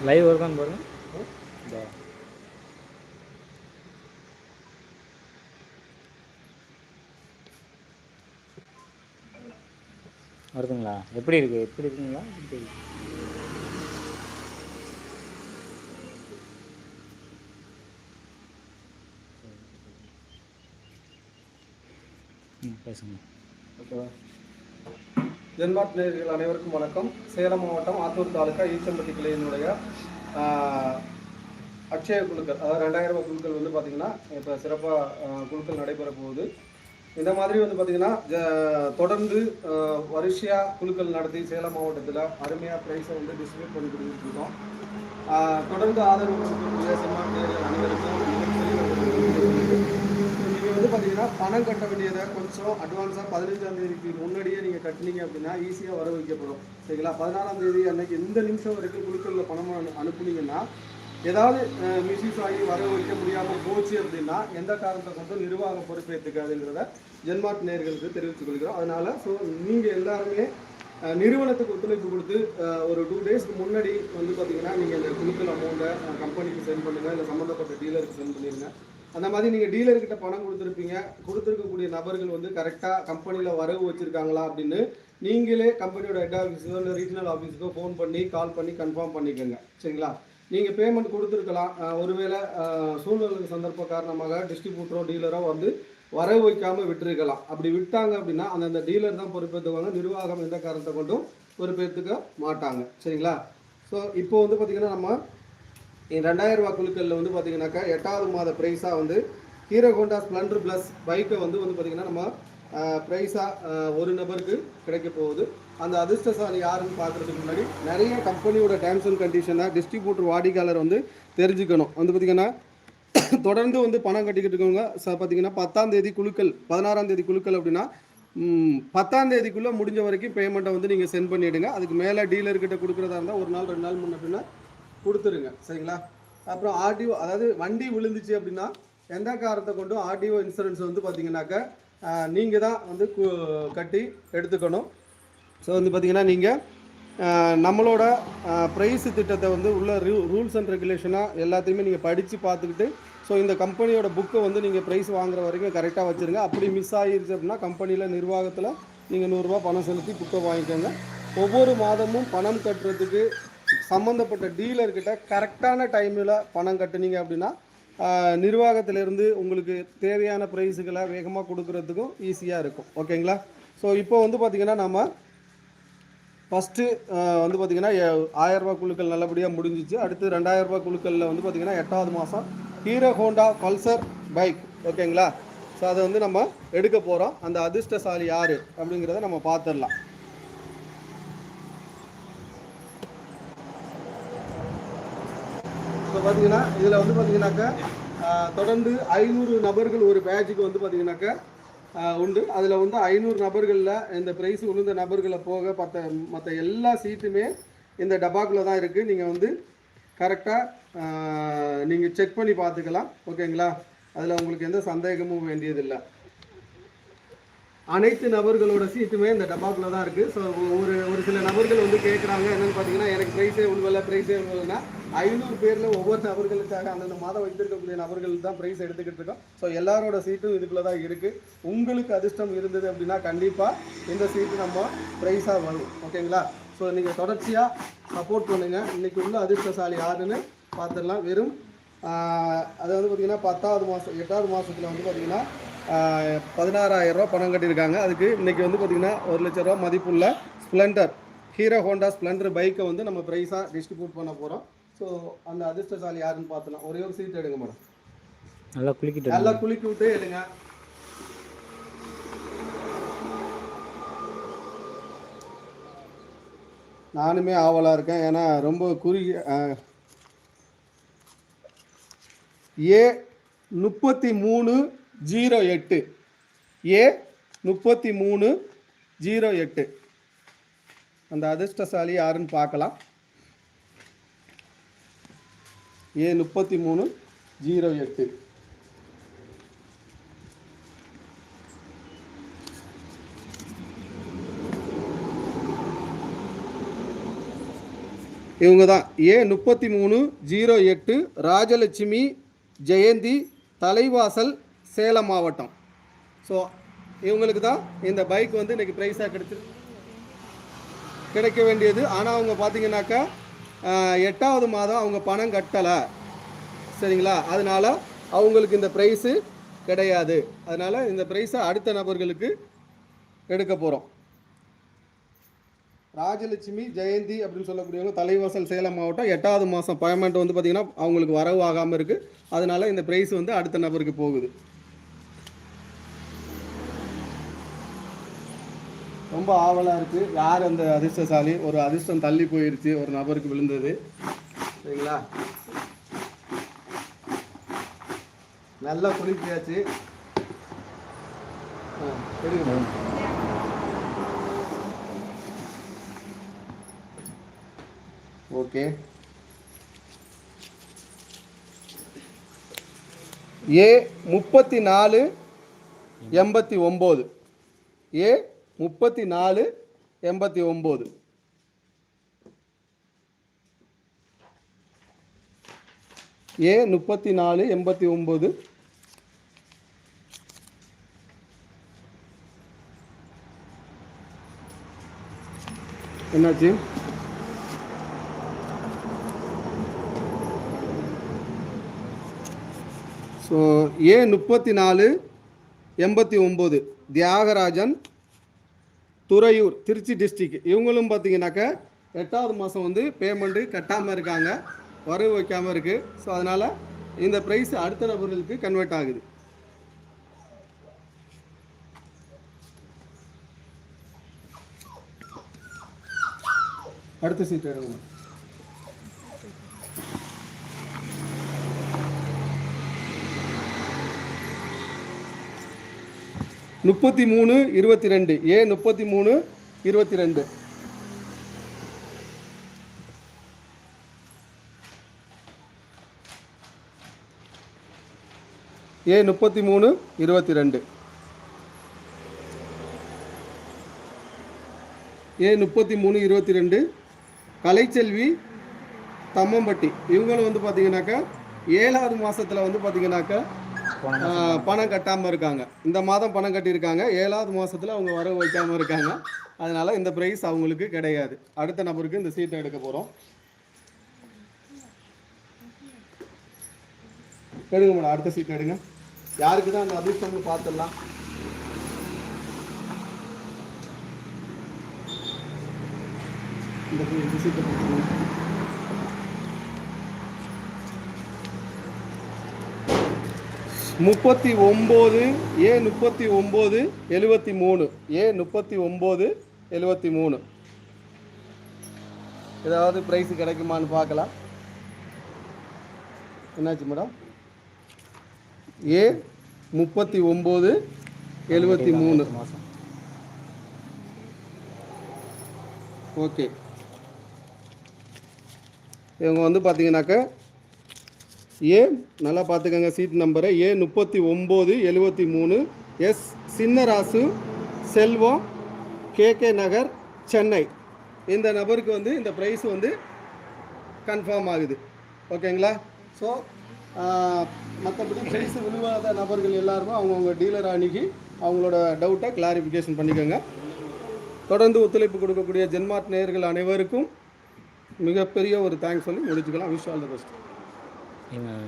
Live வருதான்னு பாருங்க. இதோ. வருதுங்களா? எப்படி இருக்கு? எப்படி இருக்குங்களா? எப்படி இருக்கு? ம் பேசுங்க. ஓகேவா? ஜென்மார்ட் நேர்கள் அனைவருக்கும் வணக்கம். சேலம் மாவட்டம் ஆத்தூர் தாலுக்கா ஈச்சம்பட்டி கிளையினுடைய அக்ஷய குழுக்கள் அதாவது ரெண்டாயிரம் ரூபாய் குழுக்கள் வந்து பார்த்திங்கன்னா இப்போ சிறப்பாக குழுக்கள் நடைபெற போகுது. இந்த மாதிரி வந்து பார்த்திங்கன்னா தொடர்ந்து வரிசையாக குழுக்கள் நடத்தி சேலம் மாவட்டத்தில் அருமையாக ப்ரைஸை வந்து டிஸ்ட்ரிபியூட் பண்ணி கொடுத்துருக்கோம் இருக்கோம். தொடர்ந்து ஆதரவு கொடுக்கக்கூடிய ஜென்மாட் நேர்கள் அனைவருக்கும் மிகப்பெரிய ஒரு நன்றி தெரிவித்துக் நீங்கள் வந்து பார்த்தீங்கன்னா பணம் கட்ட வேண்டியதை கொஞ்சம் அட்வான்ஸாக பதினஞ்சாம் தேதிக்கு முன்னாடியே நீங்கள் கட்டினீங்க அப்படின்னா ஈஸியாக வர வைக்கப்படும். சரிங்களா? பதினாறாம் தேதி அன்னைக்கு இந்த நிமிஷம் வரைக்கும் குழுக்களில் பணம் அனுப்புனீங்கன்னா ஏதாவது மிஸ்யூஸ் ஆகி வர வைக்க முடியாமல் போச்சு அப்படின்னா எந்த காரணத்தை கொண்டு நிர்வாகம் பொறுப்பேற்றுக்காதுங்கிறத ஜென்மார்ட் நேர்களுக்கு தெரிவித்துக் கொள்கிறோம். அதனால ஸோ நீங்கள் எல்லாருமே நிறுவனத்துக்கு ஒத்துழைப்பு கொடுத்து ஒரு டூ டேஸ்க்கு முன்னாடி வந்து பார்த்தீங்கன்னா நீங்கள் இந்த குழுக்கள் அமௌண்ட்டை கம்பெனிக்கு சென்ட் பண்ணுங்கள் இல்லை சம்மந்தப்பட்ட டீலருக்கு சென்ட் பண்ணிடுங்க அந்த மாதிரி நீங்கள் டீலர்கிட்ட பணம் கொடுத்துருப்பீங்க. கொடுத்துருக்கக்கூடிய நபர்கள் வந்து கரெக்டாக கம்பெனியில் வரவு வச்சுருக்காங்களா அப்படின்னு நீங்களே கம்பெனியோட ஹெட் ஆஃபீஸுக்கோ இல்லை ரீஜனல் ஆஃபீஸுக்கோ ஃபோன் பண்ணி கால் பண்ணி கன்ஃபார்ம் பண்ணிக்கோங்க. சரிங்களா? நீங்கள் பேமெண்ட் கொடுத்துருக்கலாம். ஒருவேளை சூழ்நிலை சந்தர்ப்ப காரணமாக டிஸ்ட்ரிபியூட்டரோ டீலரோ வந்து வரவு வைக்காமல் விட்டுருக்கலாம். அப்படி விட்டாங்க அப்படின்னா அந்தந்த டீலர் தான் பொறுப்பேற்றுவாங்க. நிர்வாகம் எந்த காரணத்தை கொண்டும் பொறுப்பேற்றுக்க மாட்டாங்க. சரிங்களா? ஸோ இப்போ வந்து பார்த்திங்கன்னா நம்ம ரெண்டாயிரம் ரூபா குழுக்களில் வந்து பார்த்தீங்கன்னாக்கா எட்டாவது மாத ப்ரைஸாக வந்து ஹீரோ ஹோண்டா ஸ்ப்ளண்டர் ப்ளஸ் பைக்கை வந்து வந்து பார்த்தீங்கன்னா நம்ம ப்ரைஸாக ஒரு நபருக்கு கிடைக்க போகுது. அந்த அதிர்ஷ்டசாலி யாருன்னு பார்க்குறதுக்கு முன்னாடி நிறைய கம்பெனியோட டேர்ம்ஸ் அண்ட் கண்டிஷனை டிஸ்ட்ரிபியூட்டர் வாடிக்கையாளர் வந்து தெரிஞ்சுக்கணும். வந்து பார்த்தீங்கன்னா தொடர்ந்து வந்து பணம் கட்டிக்கிட்டு இருக்கவங்க ச பார்த்தீங்கன்னா பத்தாம் தேதி குழுக்கள் பதினாறாம் தேதி குழுக்கள் அப்படின்னா பத்தாம் தேதிக்குள்ளே முடிஞ்ச வரைக்கும் பேமெண்ட்டை வந்து நீங்கள் சென்ட் பண்ணிவிடுங்க அதுக்கு மேலே டீலர்கிட்ட கொடுக்குறதா இருந்தால் ஒரு நாள் ரெண்டு நாள் முன்ன அப்படின்னா கொடுத்துருங்க. சரிங்களா? அப்புறம் ஆர்டிஓ அதாவது வண்டி விழுந்துச்சு அப்படின்னா எந்த காரணத்தை கொண்டும் ஆர்டிஓ இன்சூரன்ஸ் வந்து பார்த்தீங்கன்னாக்கா நீங்கள் தான் வந்து கு- கட்டி எடுத்துக்கணும். ஸோ வந்து பார்த்தீங்கன்னா நீங்கள் நம்மளோட ப்ரைஸ் திட்டத்தை வந்து உள்ள ரூ ரூல்ஸ் அண்ட் ரெகுலேஷனாக எல்லாத்தையுமே நீங்கள் படித்து பார்த்துக்கிட்டு ஸோ இந்த கம்பெனியோட புக்கை வந்து நீங்கள் ப்ரைஸ் வாங்குற வரைக்கும் கரெக்டாக வச்சுருங்க. அப்படி மிஸ் ஆகிருச்சு அப்படின்னா கம்பெனியில் நிர்வாகத்தில் நீங்கள் நூறுரூவா பணம் செலுத்தி புக்கை வாங்கிக்கோங்க. ஒவ்வொரு மாதமும் பணம் கட்டுறதுக்கு சம்மந்தப்பட்ட டீலர்கிட்ட கரெக்டான டைமில் பணம் கட்டுனீங்க அப்படின்னா நிர்வாகத்திலேருந்து உங்களுக்கு தேவையான ப்ரைஸுகளை வேகமாக கொடுக்கறதுக்கும் ஈஸியாக இருக்கும். ஓகேங்களா? ஸோ இப்போ வந்து பார்த்திங்கன்னா நம்ம ஃபஸ்ட்டு வந்து பார்த்திங்கன்னா ஆயிரம் குழுக்கள் நல்லபடியாக முடிஞ்சிச்சு. அடுத்து ரெண்டாயிரம் ரூபாய் குழுக்களில் வந்து பார்த்திங்கன்னா எட்டாவது மாதம் ஹீரோ ஹோண்டா பல்சர் பைக். ஓகேங்களா? ஸோ அதை வந்து நம்ம எடுக்க போகிறோம் அந்த அதிர்ஷ்டசாலி யார் அப்படிங்கிறத நம்ம பார்த்துடலாம் பார்த்தீங்கன்னா இதில் வந்து பார்த்தீங்கன்னாக்கா தொடர்ந்து ஐநூறு நபர்கள் ஒரு பேட்சுக்கு வந்து பார்த்தீங்கன்னாக்கா உண்டு. அதில் வந்து ஐநூறு நபர்களில் இந்த ப்ரைஸ் உழுந்த நபர்களை போக மற்ற மற்ற எல்லா சீட்டுமே இந்த டப்பாக்குள்ளே தான் இருக்குது நீங்கள் வந்து கரெக்டாக நீங்கள் செக் பண்ணி பார்த்துக்கலாம். ஓகேங்களா அதில் உங்களுக்கு எந்த சந்தேகமும் வேண்டியதில்லை. அனைத்து நபர்களோட சீட்டுமே இந்த டப்பாக்குள்ள தான் இருக்குது ஸோ ஒரு ஒரு சில நபர்கள் வந்து கேட்குறாங்க என்னென்னு பார்த்தீங்கன்னா எனக்கு ப்ரைஸே உழுவல ப்ரைஸே உழுவலன்னா ஐநூறு பேரில் ஒவ்வொரு நபர்களுக்காக அந்தந்த மாதம் வைத்திருக்கக்கூடிய நபர்கள் தான் ப்ரைஸ் எடுத்துக்கிட்டு இருக்கோம். ஸோ எல்லாரோட சீட்டும் இதுக்குள்ளே தான் இருக்குது உங்களுக்கு அதிர்ஷ்டம் இருந்தது அப்படின்னா கண்டிப்பாக இந்த சீட்டு நம்ம ப்ரைஸாக வரும் ஓகேங்களா ஸோ நீங்கள் தொடர்ச்சியாக சப்போர்ட் பண்ணுங்கள் இன்றைக்கி உள்ள அதிர்ஷ்டசாலி யாருன்னு பார்த்துடலாம் வெறும் அதாவது வந்து பார்த்திங்கன்னா பத்தாவது மாதம் எட்டாவது மாதத்தில் வந்து பார்த்திங்கன்னா பதினாறாயிரம் ரூபா பணம் கட்டியிருக்காங்க. அதுக்கு இன்னைக்கு வந்து பார்த்திங்கன்னா ஒரு லட்ச ரூபா மதிப்புள்ள ஸ்ப்ளெண்டர் ஹீரோ ஹோண்டா ஸ்ப்ளெண்டர் பைக்கை வந்து நம்ம ப்ரைஸாக டிஸ்ட்ரிபியூட் பண்ண போகிறோம் ஸோ அந்த அதிர்ஷ்டசாலி யாருன்னு பார்த்தலாம் ஒரே ஒரு சீட் எடுங்க மேடம். நல்லா குளிக்கிட்டு நல்லா குளிக்க விட்டு எடுங்க. நானுமே ஆவலாக இருக்கேன். ஏன்னா ரொம்ப குறுகிய ஏ முப்பத்தி மூணு ஜீரோ எட்டு. ஏ முப்பத்தி மூணு ஜீரோ எட்டு. அந்த அதிர்ஷ்டசாலி யாருன்னு பார்க்கலாம். ஏ முப்பத்தி மூணு ஜீரோ எட்டு. இவங்க தான் ஏ முப்பத்தி மூணு ஜீரோ எட்டு ராஜலட்சுமி ஜெயந்தி தலைவாசல் சேலம் மாவட்டம். ஸோ இவங்களுக்கு தான் இந்த பைக் வந்து இன்றைக்கி ப்ரைஸாக கிடைச்சி கிடைக்க வேண்டியது. ஆனால் அவங்க பார்த்தீங்கன்னாக்கா எட்டாவது மாதம் அவங்க பணம் கட்டலை. சரிங்களா? அதனால அவங்களுக்கு இந்த ப்ரைஸு கிடையாது. அதனால் இந்த ப்ரைஸை அடுத்த நபர்களுக்கு எடுக்க போகிறோம் ராஜலட்சுமி ஜெயந்தி அப்படின்னு சொல்லக்கூடியவங்க தலைவாசல் சேலம் மாவட்டம். எட்டாவது மாதம் பேமெண்ட் வந்து பார்த்திங்கன்னா அவங்களுக்கு வரவு ஆகாமல் இருக்குது அதனால இந்த ப்ரைஸ் வந்து அடுத்த நபருக்கு போகுது. ரொம்ப ஆவலாக இருக்குது யார் அந்த அதிர்ஷ்டசாலி? ஒரு அதிர்ஷ்டம் தள்ளி போயிருச்சு. ஒரு நபருக்கு விழுந்தது. சரிங்களா? நல்லா குளிப்பியாச்சு ஓகே. ஏ முப்பத்தி நாலு எண்பத்தி ஒம்பது. ஏ முப்பத்தி நாலு எண்பத்தி ஒம்பது ஏ முப்பத்தி நாலு எண்பத்தி ஒம்பது என்னாச்சு? ஸோ ஏ முப்பத்தி நாலு எண்பத்தி ஒம்பது தியாகராஜன் துறையூர் திருச்சி டிஸ்ட்ரிக் இவங்களும் பார்த்தீங்கன்னாக்கா எட்டாவது மாதம் வந்து பேமெண்ட்டு கட்டாமல் இருக்காங்க. வரவு வைக்காமல் இருக்குது ஸோ அதனால் இந்த ப்ரைஸ் அடுத்த நபர்களுக்கு கன்வெர்ட் ஆகுது. அடுத்த சீட் எடுங்க முப்பத்தி மூணு இருபத்தி ரெண்டு ஏ முப்பத்தி மூணு இருபத்தி ரெண்டு ஏ முப்பத்தி மூணு இருபத்தி ரெண்டு ஏ முப்பத்தி மூணு இருபத்தி ரெண்டு கலைச்செல்வி தம்மம்பட்டி. இவங்களும் வந்து பார்த்தீங்கன்னாக்கா ஏழாவது மாதத்தில் வந்து பார்த்தீங்கன்னாக்கா பணம் கட்டாமல் இருக்காங்க. இந்த மாதம் பணம் கட்டியிருக்காங்க. ஏழாவது மாதத்தில் அவங்க வரவு வைக்காமல் இருக்காங்க. அதனால் இந்த ப்ரைஸ் அவங்களுக்கு கிடையாது. அடுத்த நபருக்கு இந்த சீட்டை எடுக்க போகிறோம் எடுங்க மேடம் அடுத்த சீட் எடுங்க. யாருக்கு தான் அந்த அதிர்ஷ்டம்னு பார்த்துடலாம். இந்த இந்த சீட்டை முப்பத்தி ஒம்பது ஏ முப்பத்தி ஒம்பது எழுபத்தி மூணு. ஏ முப்பத்தி ஒம்பது எழுபத்தி மூணு. ஏதாவது ப்ரைஸ் கிடைக்குமான்னு பார்க்கலாம். என்னாச்சு மேடம் ஏ முப்பத்தி ஒம்பது எழுபத்தி மூணு. மாதம் ஓகே இவங்க வந்து பார்த்தீங்கன்னாக்க ஏ நல்லா பார்த்துக்கோங்க சீட் நம்பரை ஏ முப்பத்தி ஒம்பது எழுபத்தி மூணு எஸ் சின்னராசு செல்வம் கேகே நகர் சென்னை. இந்த நபருக்கு வந்து இந்த ப்ரைஸ் வந்து கன்ஃபார்ம் ஆகுது. ஓகேங்களா? ஸோ மற்றபடி ப்ரைஸ் விழுவாத நபர்கள் எல்லாருமே அவங்கவுங்க டீலர் அணுகி அவங்களோட டவுட்டை கிளாரிஃபிகேஷன் பண்ணிக்கோங்க. தொடர்ந்து ஒத்துழைப்பு கொடுக்கக்கூடிய ஜென்மார்ட் நேயர்கள் அனைவருக்கும் மிகப்பெரிய ஒரு தேங்க்ஸ் சொல்லி முடிச்சுக்கலாம். விஷ் ஆல் த பெஸ்ட் நீங்கள்